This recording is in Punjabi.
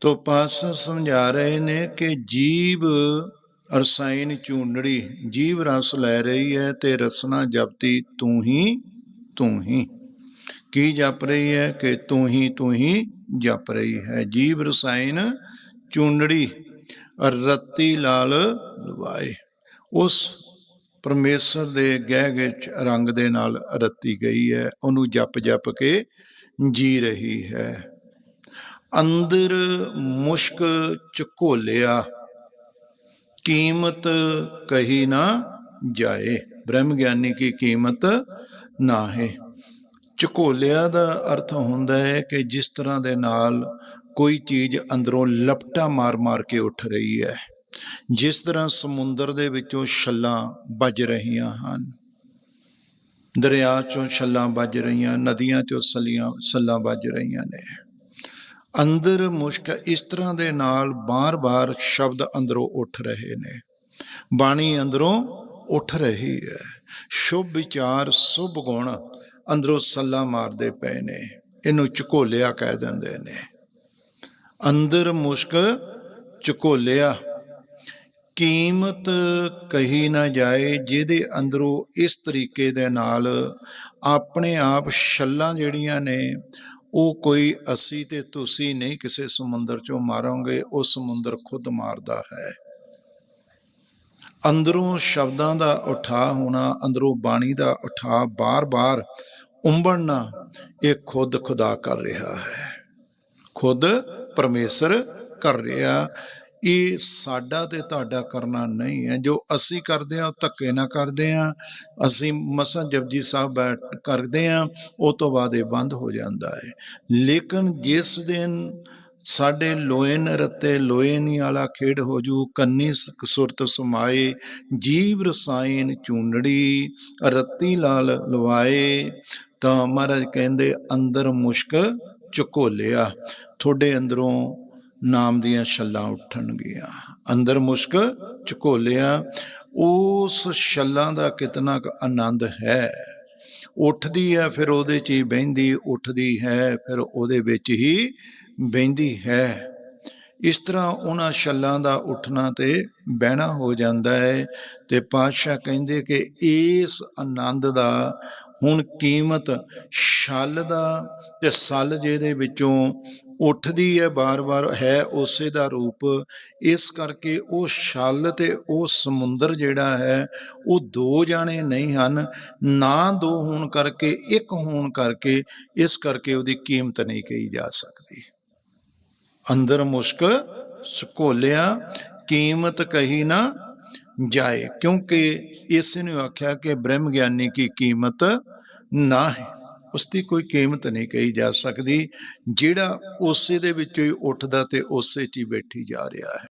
ਤੋ ਪਾਸ ਸਮਝਾ ਰਹੇ ਨੇ ਕਿ ਜੀਵ ਰਸਾਇਣ ਚੂੰਡੜੀ, ਜੀਵ ਰਸ ਲੈ ਰਹੀ ਹੈ ਤੇ ਰਸਨਾ ਜਪਤੀ ਤੂੰ ਹੀ ਤੂੰ ਹੀ। ਕੀ ਜਪ ਰਹੀ ਹੈ ਕਿ ਤੂੰ ਹੀ ਤੂੰ ਹੀ ਜਪ ਰਹੀ ਹੈ? ਜੀਵ ਰਸਾਇਣ ਚੂੰਡੜੀ ਰੱਤੀ ਲਾਲ ਲਵਾਏ ਉਸ ਪਰਮੇਸ਼ਰ ਦੇ ਗਹਿ ਵਿੱਚ ਰੰਗ ਦੇ ਨਾਲ ਰੱਤੀ ਗਈ ਹੈ, ਉਹਨੂੰ ਜਪ ਜਪ ਕੇ ਜੀ ਰਹੀ ਹੈ। ਅੰਦਰ ਮੁਸ਼ਕ ਚਕੋਲਿਆ ਕੀਮਤ ਕਹੀ ਨਾ ਜਾਏ। ਬ੍ਰਹਮ ਗਿਆਨੀ ਕੀ ਕੀਮਤ ਨਾ ਹੈ ਝਕੋਲਿਆ ਦਾ ਅਰਥ ਹੁੰਦਾ ਹੈ ਕਿ ਜਿਸ ਤਰ੍ਹਾਂ ਦੇ ਨਾਲ ਕੋਈ ਚੀਜ਼ ਅੰਦਰੋਂ ਲਪਟਾ ਮਾਰ-ਮਾਰ ਕੇ ਉੱਠ ਰਹੀ ਹੈ, ਜਿਸ ਤਰ੍ਹਾਂ ਸਮੁੰਦਰ ਦੇ ਵਿੱਚੋਂ ਛੱਲਾਂ ਵੱਜ ਰਹੀਆਂ ਹਨ। ਦਰਿਆ ਚੋਂ ਛੱਲਾਂ ਵੱਜ ਰਹੀਆਂ, ਨਦੀਆਂ ਚੋਂ ਸਲੀਆਂ ਛੱਲਾਂ ਵੱਜ ਰਹੀਆਂ ਨੇ। ਅੰਦਰ ਮੁਸ਼ਕ ਇਸ ਤਰ੍ਹਾਂ ਦੇ ਨਾਲ ਬਾਰ-ਬਾਰ ਸ਼ਬਦ ਅੰਦਰੋਂ ਉੱਠ ਰਹੇ ਨੇ। ਬਾਣੀ ਅੰਦਰੋਂ ਉੱਠ ਰਹੀ ਹੈ। ਸ਼ੁਭ ਵਿਚਾਰ, ਸੁਭ ਗੁਣ ਅੰਦਰੋਂ ਸੱਲਾ ਮਾਰਦੇ ਪਏ ਨੇ। ਇਹਨੂੰ ਝਕੋਲਿਆ ਕਹਿ ਦਿੰਦੇ ਨੇ। ਅੰਦਰ ਮੁਸ਼ਕ ਝਕੋਲਿਆ। ਕੀਮਤ ਕਹੀ ਨਾ ਜਾਏ, ਜਿਹਦੇ ਅੰਦਰੋਂ ਇਸ ਤਰੀਕੇ ਦੇ ਨਾਲ ਆਪਣੇ ਆਪ ਛੱਲਾਂ ਜਿਹੜੀਆਂ ਨੇ ਉਹ ਕੋਈ ਅਸੀਂ ਤੇ ਤੁਸੀਂ ਨਹੀਂ ਕਿਸੇ ਸਮੁੰਦਰ ਚੋਂ ਮਾਰੋਗੇ, ਉਹ ਸਮੁੰਦਰ ਖੁਦ ਮਾਰਦਾ ਹੈ। ਅੰਦਰੋਂ ਸ਼ਬਦਾਂ ਦਾ ਉਠਾ ਹੋਣਾ, ਅੰਦਰੋਂ ਬਾਣੀ ਦਾ ਉਠਾ ਬਾਰ-ਬਾਰ ਉੰਬੜਨਾ ਇਹ ਖੁਦ ਖੁਦਾ ਕਰ ਰਿਹਾ ਹੈ। ਖੁਦ ਪਰਮੇਸ਼ਰ ਕਰ ਰਿਹਾ ਇਹ ਸਾਡਾ ਤੇ ਤੁਹਾਡਾ ਕਰਨਾ ਨਹੀਂ ਹੈ। ਜੋ ਅਸੀਂ ਕਰਦੇ ਆ ਉਹ ਧੱਕੇ ਨਾ ਕਰਦੇ ਆ ਅਸੀਂ ਮਸਾਂ ਜਪਜੀ ਸਾਹਿਬ ਬੈਠ ਕਰਦੇ ਆ ਉਹ ਤੋਂ ਬਾਅਦ ਇਹ ਬੰਦ ਹੋ ਜਾਂਦਾ ਹੈ। ਲੇਕਿਨ ਜਿਸ ਦਿਨ ਸਾਡੇ ਲੋਏ ਨ ਰਤੇ ਲੋਏ ਨੀ ਵਾਲਾ ਖੇਡ ਹੋ ਜੂ, ਕੰਨੀ ਸੁਰਤ ਸਮਾਏ, ਜੀਵ ਰਸਾਇਣ ਚੂੰਡੜੀ, ਰੱਤੀ ਲਾਲ ਲਵਾਏ, ਤਾਂ ਮਹਾਰਾਜ ਕਹਿੰਦੇ, ਅੰਦਰ ਮੁਸ਼ਕ ਝਕੋਲਿਆ ਤੁਹਾਡੇ ਅੰਦਰੋਂ ਨਾਮ ਦੀਆਂ ਛੱਲਾਂ ਉੱਠਣਗੀਆਂ। ਅੰਦਰ ਮੁਸ਼ਕ ਝਕੋਲਿਆ, ਉਸ ਛੱਲਾਂ ਦਾ ਕਿਤਨਾ ਕੁ ਆਨੰਦ ਹੈ। ਉੱਠਦੀ ਹੈ, ਫਿਰ ਉਹਦੇ 'ਚ ਹੀ ਬਹਿੰਦੀ, ਉੱਠਦੀ ਹੈ, ਫਿਰ ਉਹਦੇ ਵਿੱਚ ਹੀ ਬਹਿੰਦੀ ਹੈ। ਇਸ ਤਰ੍ਹਾਂ ਉਹਨਾਂ ਛੱਲਾਂ ਦਾ ਉੱਠਣਾ ਤੇ ਬਹਿਣਾ ਹੋ ਜਾਂਦਾ ਹੈ ਤੇ ਪਾਤਸ਼ਾਹ ਕਹਿੰਦੇ ਕਿ ਇਸ ਆਨੰਦ ਦਾ ਹੁਣ ਕੀਮਤ ਛਲ ਦਾ ਤੇ ਸਲ ਜਿਹਦੇ ਵਿੱਚੋਂ ਉੱਠਦੀ ਹੈ, ਬਾਰ-ਬਾਰ ਹੈ ਉਸੇ ਦਾ ਰੂਪ। ਇਸ ਕਰਕੇ ਉਹ ਛਲ ਤੇ ਉਹ ਸਮੁੰਦਰ ਜਿਹੜਾ ਹੈ, ਉਹ ਦੋ ਜਾਣੇ ਨਹੀਂ ਹਨ, ਨਾ ਦੋ ਹੋਣ ਕਰਕੇ, ਇੱਕ ਹੋਣ ਕਰਕੇ, ਇਸ ਕਰਕੇ ਉਹਦੀ ਕੀਮਤ ਨਹੀਂ ਕਹੀ ਜਾ ਸਕਦੀ। ਅੰਦਰ ਮੁਸ਼ਕ, ਸਕੋਲਿਆ, ਕੀਮਤ ਕਹੀ ਨਾ ਜਾਏ, ਕਿਉਂਕਿ ਇਸ ਨੇ ਆਖਿਆ ਕਿ ਬ੍ਰਹਮ ਗਿਆਨੀ ਕੀ ਕੀਮਤ ਨਾ ਹੈ। ਉਸ ਦੀ ਕੋਈ ਕੀਮਤ ਨਹੀਂ ਕਹੀ ਜਾ ਸਕਦੀ, ਜਿਹੜਾ ਉਸੇ ਦੇ ਵਿੱਚੋਂ ਹੀ ਉੱਠਦਾ ਤੇ ਉਸੇ 'ਚ ਹੀ ਬੈਠੀ ਜਾ ਰਿਹਾ ਹੈ।